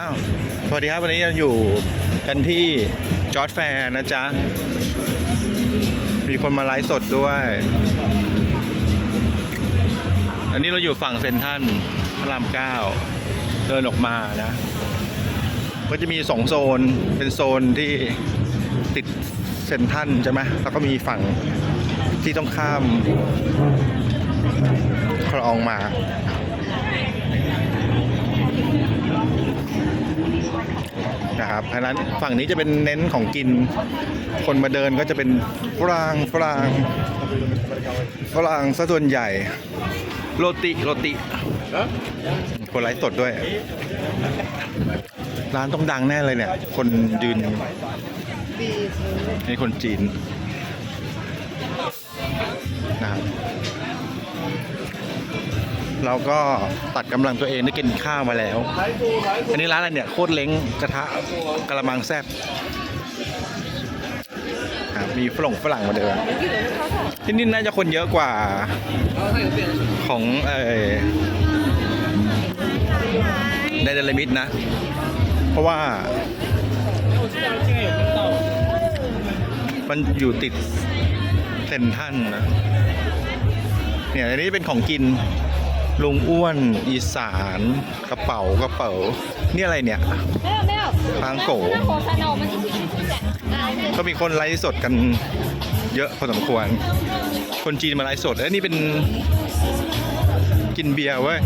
อ้าวสวัสดีครับวันนี้เราอยู่กันที่จอร์ดแฟร์นะจ๊ะ มีคนมาไลฟ์สดด้วย อันนี้เราอยู่ฝั่งเซนทันพระรามเก้าเดินออกมานะ ก็จะมีสองโซนเป็นโซนที่ติดเซนทันใช่ไหมแล้วก็มีฝั่งที่ต้องข้ามคลองมา นะครับเพราะฉะนั้นฝั่งนี้จะเป็นเน้นของกิน คนมาเดินก็จะเป็นฝรั่งฝรั่งฝรั่งซะส่วนใหญ่ โรติโรติคนไลฟ์สดด้วย ร้านต้องดังแน่เลยเนี่ย คนยืนนี่คนจีนนะครับ เราก็ตัดกำลังตัวเองได้กินข้าวมาแล้ว อันนี้ร้านอะไรเนี่ยโคตรเล้งกระทะกระมังแซ่บมีฝรั่งฝรั่งมาเดินที่นี่น่าจะคนเยอะกว่าของเออไดนามิดนะ เพราะว่า มันอยู่ติดเซนทันนะเนี่ยอันนี้เป็นของกิน ลุงอ้วนอีสานกระเป๋ากระเป๋าเนี่ยอะไรเนี่ยปางโกก็มีคนไลฟ์สดกันเยอะพอสมควร คนจีนมาไลฟ์สดแล้วนี่เป็นกินเบียร์เว้ย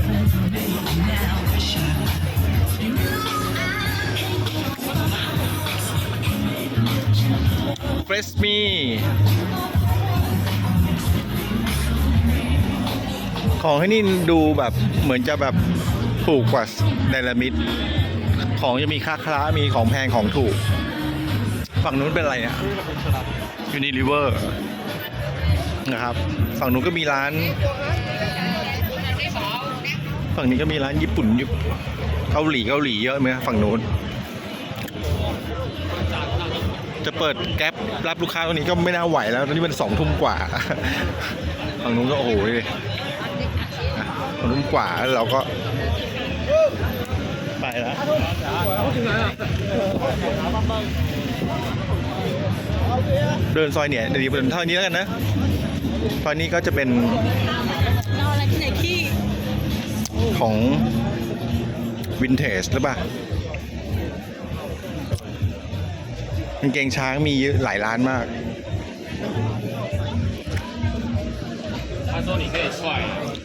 เฟรชมี ของที่นี่ดูแบบเหมือนจะแบบถูกกว่าไดนามิดของจะมีค่าคล้ามีของแพงของถูก ฝั่งนู้นเป็นอะไรอะยูนิลิเวอร์นะครับ ฝั่งนู้นก็มีร้าน ฝั่งนี้ก็มีร้านญี่ปุ่นญี่ปุ่นเกาหลีเกาหลีเยอะไหมฝั่งนู้น จะเปิดแก๊ปรับลูกค้าตรงนี้ก็ไม่น่าไหวแล้วตอนนี้เป็นสองทุ่มกว่า ฝั่งนู้นก็โอ้โหเลย ทุ่มกว่าเราก็ ไปแล้วเดินซอยเนี่ยเดี๋ยวเดินเท่านี้แล้วกันนะซอยนี้ก็จะเป็นของวินเทจหรือเปล่ากางเกงช้างมีหลายร้านมาก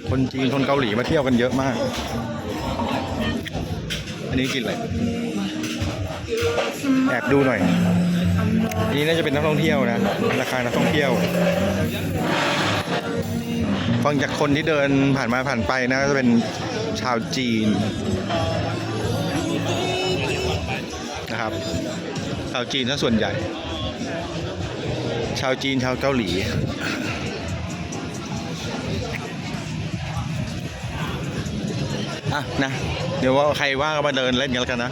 คนจีนคนเกาหลีมาเที่ยวกันเยอะมาก อันนี้กินอะไร แอบดูหน่อยอันนี้น่าจะเป็นนักท่องเที่ยวนะ ราคานักท่องเที่ยว ฟังจากคนที่เดินผ่านมาผ่านไปนะ ก็จะเป็นชาวจีนนะครับชาวจีนซะส่วนใหญ่ ชาวจีนชาวเกาหลี อะนะ เดี๋ยวว่าใครว่างก็มาเดินเล่นกันแล้วกันนะ